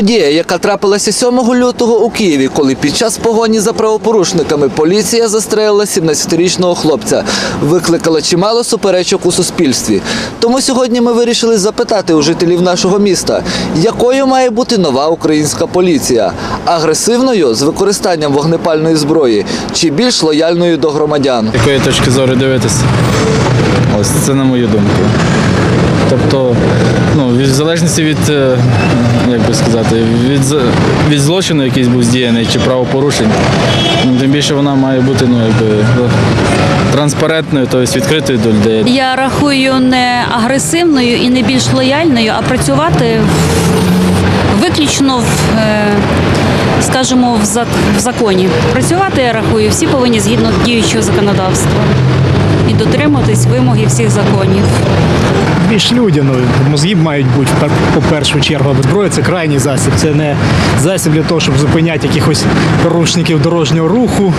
Подія, яка трапилася 7 лютого у Києві, коли під час погоні за правопорушниками поліція застрелила 17-річного хлопця, викликала чимало суперечок у суспільстві. Тому сьогодні ми вирішили запитати у жителів нашого міста, якою має бути нова українська поліція агресивною з використанням вогнепальної зброї чи більш лояльною до громадян. якої точки зору дивитися. Ось це на мою думку. Тобто, ну, в залежності від, е, як би сказати, від, від злочину, який був здіяний, чи правопорушень, ну, тим більше вона має бути ну, якби, ну, транспарентною, тобто відкритою до людей. Я рахую не агресивною і не більш лояльною, а працювати виключно в, е, скажімо, в законі. Працювати, я рахую, всі повинні згідно діючого законодавства і дотримуватись вимоги всіх законів. більш людяною. Мозги мають бути по першу чергу. Зброя це крайній засіб. Це не засіб для того, щоб зупиняти якихось порушників дорожнього руху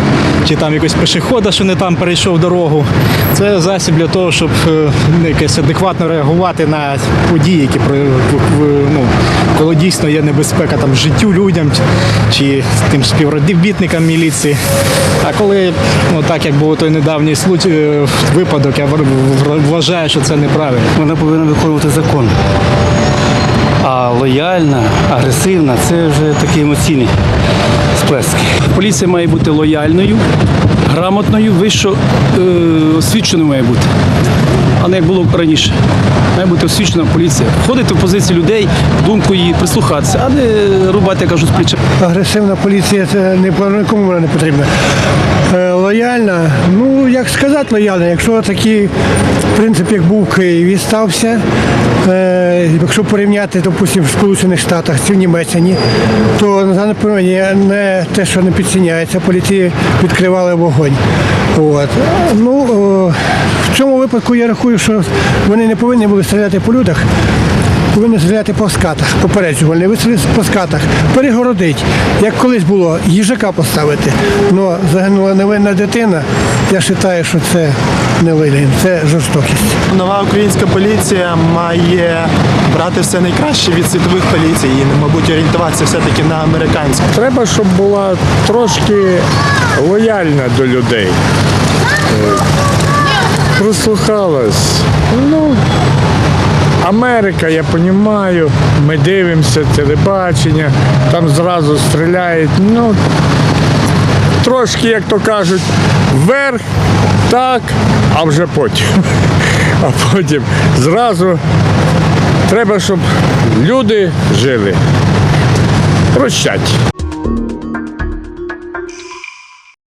чи там якогось пешехода, що не там перейшов дорогу. Це засіб для того, щоб е, ну, якось адекватно реагувати на події, які ну, коли дійсно є небезпека там життю людям чи тим співробітникам міліції. А коли ну так як був той недавній случай, е, випадок, я вважаю, що це неправильно. Вона повинна виконувати закон. А лояльна, агресивна це вже такі емоційні сплески. Поліція має бути лояльною, грамотною, вищо е, освіченою має бути. А не як було раніше. Має бути освічена поліція. Входити в позицію людей, думку її, прислухатися, а не рубати, я кажу, з плеча. Агресивна поліція це нікому вона не потрібна. Е, лояльна, ну як сказати лояльна, якщо такий принцип, як був в Києві, стався, е, якщо порівняти, допустимо, в Сполучених Штатах чи в Німеччині, то на не те, що не підціняється, поліції відкривали вогонь. От. Ну, о, в цьому випадку я рахую, що вони не повинні були стріляти по людях, повинні стріляти по скатах, попереджувальний, вистрілити по скатах, перегородить. Як колись було, їжака поставити. Ну, загинула невинна дитина. Я вважаю, що це не лилин, це жорстокість. Нова українська поліція має брати все найкраще від світових поліцій і, мабуть, орієнтуватися все-таки на американську. Треба, щоб була трошки лояльна до людей. Е, Прислухалась. Ну, Америка, я розумію, ми дивимося телебачення, там зразу стріляють. Ну, трошки, як то кажуть, вверх, так, а вже потім. А потім зразу треба, щоб люди жили. Прощать.